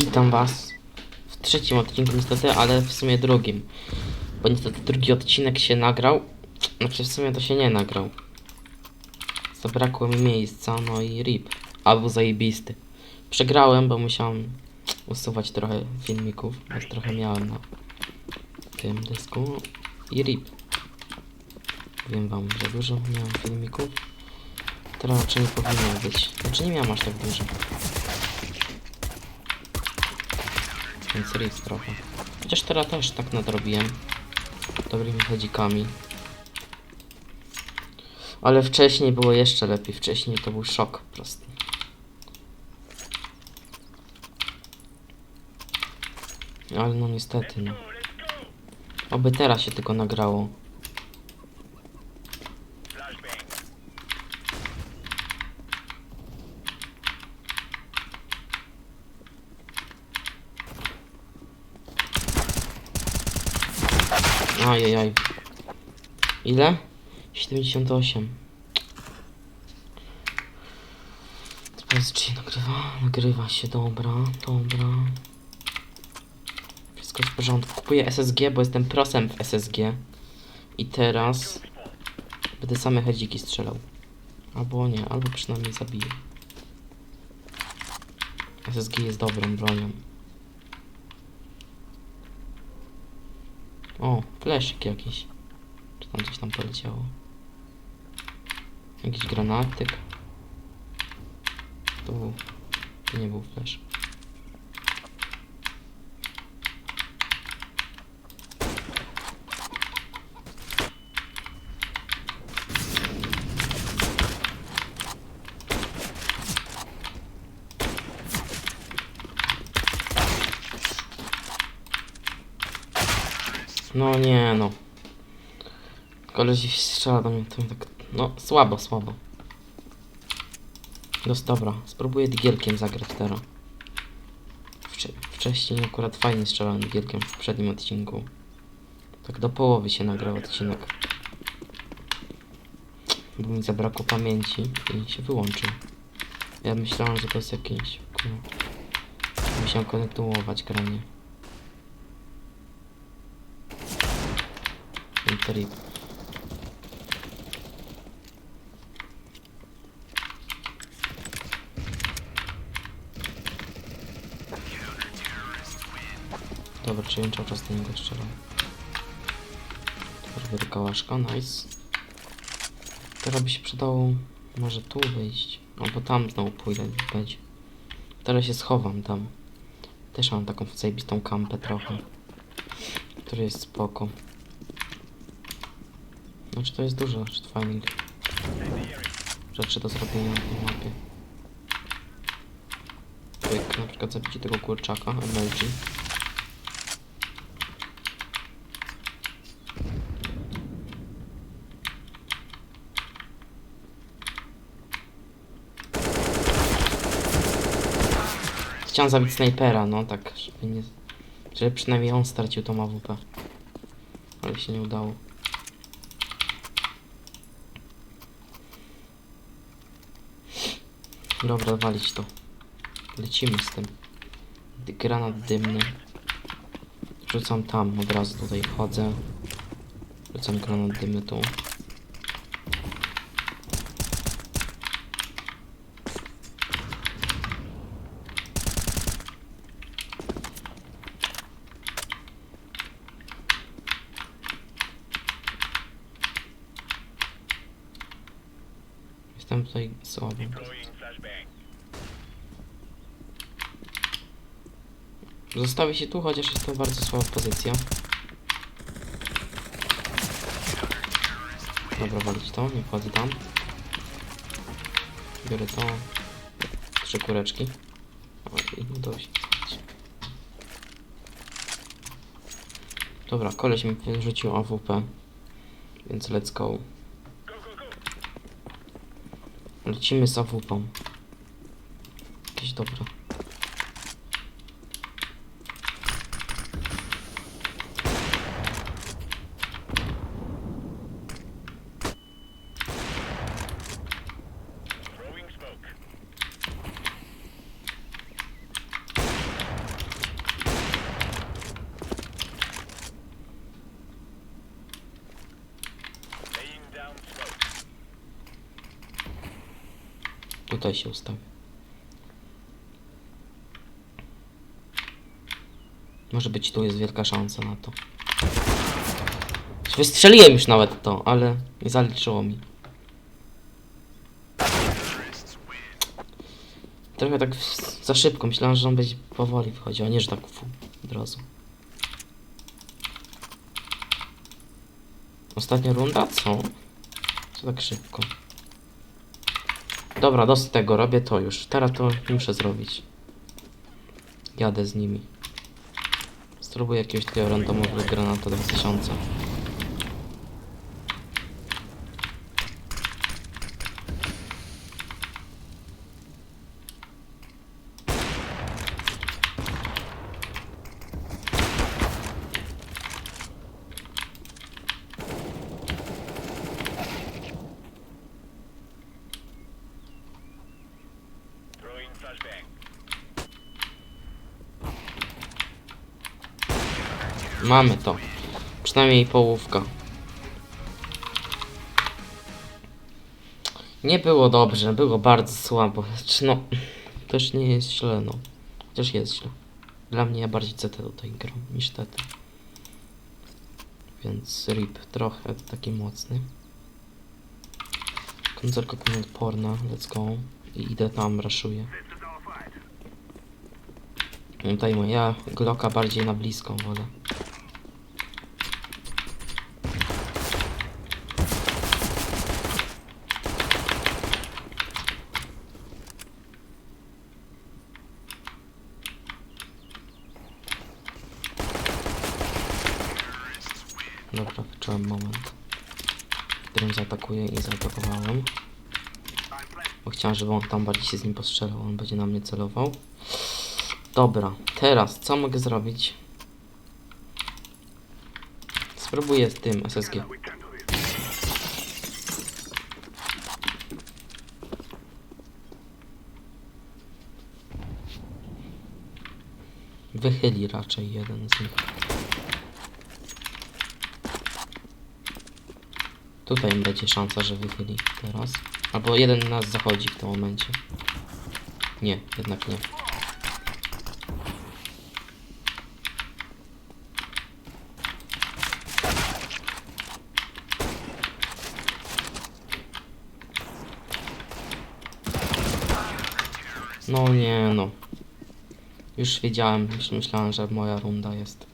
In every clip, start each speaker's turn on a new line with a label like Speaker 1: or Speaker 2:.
Speaker 1: Witam was w trzecim odcinku niestety, ale w sumie drugim. Bo niestety drugi odcinek się nagrał. Znaczy w sumie to się nie nagrał. Zabrakło mi miejsca, no i rip. A był zajebisty. Przegrałem, bo musiałem usuwać trochę filmików, więc trochę miałem na tym dysku. I rip. Wiem wam, że dużo miałem filmików. Teraz raczej nie powinno być. Znaczy nie miałem aż tak dużo. Więc rip trochę. Chociaż teraz też tak nadrobiłem. Dobrymi chodzikami. Ale wcześniej było jeszcze lepiej. Wcześniej to był szok po prostu. Ale no niestety no. Oby teraz się tylko nagrało. Ajajaj. Ile? 78. Teraz czy nagrywa? Nagrywa się, dobra, dobra. Wszystko jest w porządku. Kupuję SSG, bo jestem prosem w SSG. I teraz będę same hedziki strzelał. Albo nie, albo przynajmniej zabiję. SSG jest dobrą bronią. O, fleszyk jakiś. Czy tam coś tam poleciało? Jakiś granatyk. To nie był flash. No nie no. Koleś strzela do mnie, to mi tak... No, słabo, słabo. No dobra, spróbuję digielkiem zagrać teraz. Wcze wcześniej akurat fajnie strzelałem digielkiem w poprzednim odcinku. Tak do połowy się nagrał odcinek. Bo mi zabrakło pamięci i się wyłączył. Ja myślałem, że to jest jakieś... Musiałem kontynuować granie. Trip. Dobra, czy cały czas do niego strzelam. Teraz wielka łaszka, nice. Teraz by się przydało może tu wyjść. Albo tam znowu pójdę, będzie. Teraz się schowam tam. Też mam taką zajebistą kampę trochę. Który jest spoko. Znaczy to jest dużo fajnych rzeczy do zrobienia na mapie. Jak na przykład zabicie tego kurczaka, emoji. Chciałem zabić snajpera, no tak, żeby nie... Żeby przynajmniej on stracił tą AWP. Ale się nie udało. Dobra, walić to. Lecimy z tym. Granat dymny. Rzucam tam, od razu tutaj wchodzę. Rzucam granat dymny tu. Jestem tutaj słaby. Zostawię się tu, chociaż jest to bardzo słaba pozycja. Dobra, walić to, nie wchodzę tam. Biorę to. Trzy kureczki. O, i udało się. Dobra, koleś mi wyrzucił AWP. Więc let's go. Lecimy z AWP. Jakieś dobre. Tutaj się ustawię. Może być tu jest wielka szansa na to. Wystrzeliłem już nawet to, ale nie zaliczyło mi. Trochę tak za szybko. Myślałem, że on będzie powoli wchodził, a nie, że tak fu, od razu. Ostatnia runda? Co? Co tak szybko? Dobra, dosyć tego, robię to już. Teraz to muszę zrobić. Jadę z nimi. Spróbuję jakiegoś takiego randomowego granata 2000. Mamy to. Przynajmniej połówka. Nie było dobrze, było bardzo słabo. Znaczy, no, też nie jest źle, no. Chociaż jest źle. Dla mnie ja bardziej CT tutaj gram niż TT. Więc RIP trochę taki mocny. Koncerka odporna, let's go. I idę tam, raszuję. Tutaj moja Glocka bardziej na bliską wolę. Dobra, wyczułem moment, w którym zaatakuję i zaatakowałem. Bo chciałem, żeby on tam bardziej się z nim postrzelał, on będzie na mnie celował. Dobra, teraz co mogę zrobić? Spróbuję z tym SSG. Wychyli raczej jeden z nich. Tutaj będzie szansa, że wychyli teraz. Albo jeden nas zachodzi w tym momencie. Nie, jednak nie. No nie no. Już wiedziałem, już myślałem, że moja runda jest.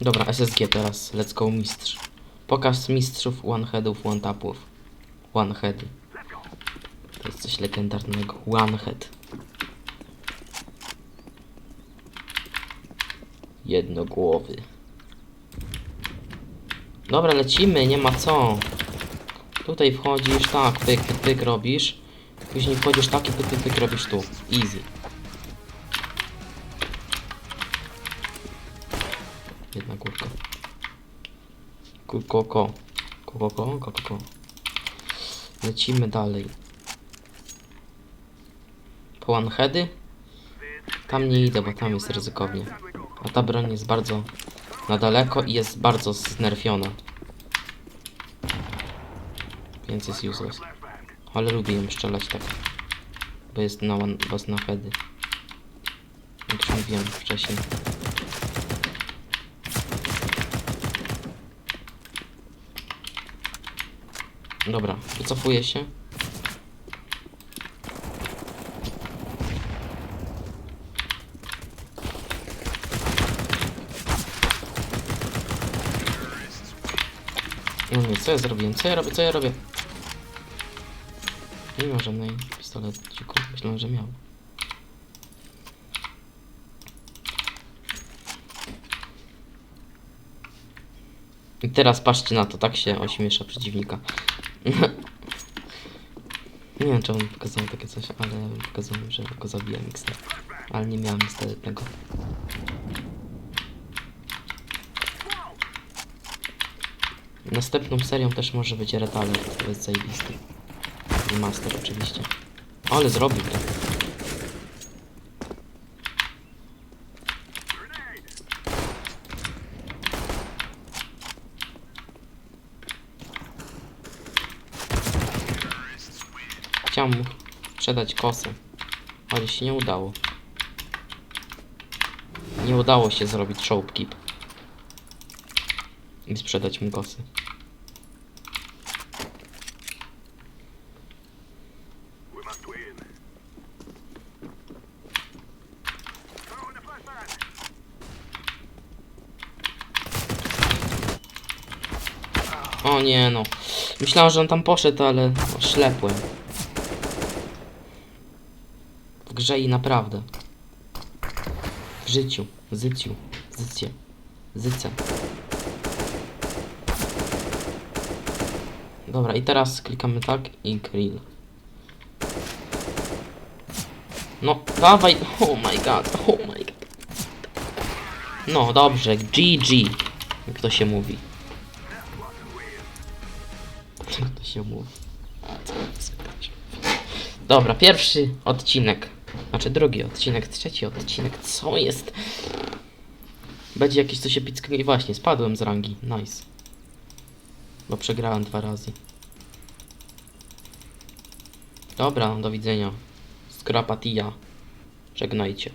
Speaker 1: Dobra, SSG teraz. Let's go mistrz. Pokaż mistrzów one headów, one tapów. One heady. To jest coś legendarnego. One head. Jednogłowy. Dobra, lecimy, nie ma co. Tutaj wchodzisz, tak, pyk, pyk, pyk robisz. Później wchodzisz tak i pyk, pyk, pyk robisz tu. Easy. Jedna górka. Ku- Koko. Koko, koko, koko, koko. Lecimy dalej. Po one? Tam nie idę, bo tam jest ryzykownie. A ta broń jest bardzo na daleko i jest bardzo znerfiona. Więc jest useless. Ale lubię ją strzelać tak. Bo jest na, jest na heady. Jak już mówiłem wcześniej. Dobra, wycofuję się. No nie, co ja zrobiłem? Co ja robię? Co ja robię? Nie ma żadnej pistoleciku. Myślałem, że miał. I teraz patrzcie na to, tak się ośmiesza przeciwnika. Nie wiem, czemu pokazałem takie coś, ale pokazałem, że go zabiłem XD. Ale nie miałem niestety tego. Następną serią też może być Retale, to jest zajebisty master oczywiście. Ale zrobił to. Chciałem mu sprzedać kosę, ale się nie udało. Nie udało się zrobić shopkeep i sprzedać mu kosy. O nie no. Myślałem, że on tam poszedł, ale oślepłem. W grze i naprawdę. W życiu. Zyciu. Zycie. Zyce. Dobra, i teraz klikamy tak i grill. No, dawaj. Oh my god. Oh my god. No, dobrze. GG. Jak to się mówi. Się mówi? Dobra, pierwszy odcinek. Znaczy drugi odcinek, trzeci odcinek. Co jest? Będzie jakieś co się picknie. I właśnie, spadłem z rangi. Nice. Bo przegrałem dwa razy. Dobra, do widzenia. Skrapatija. Żegnajcie.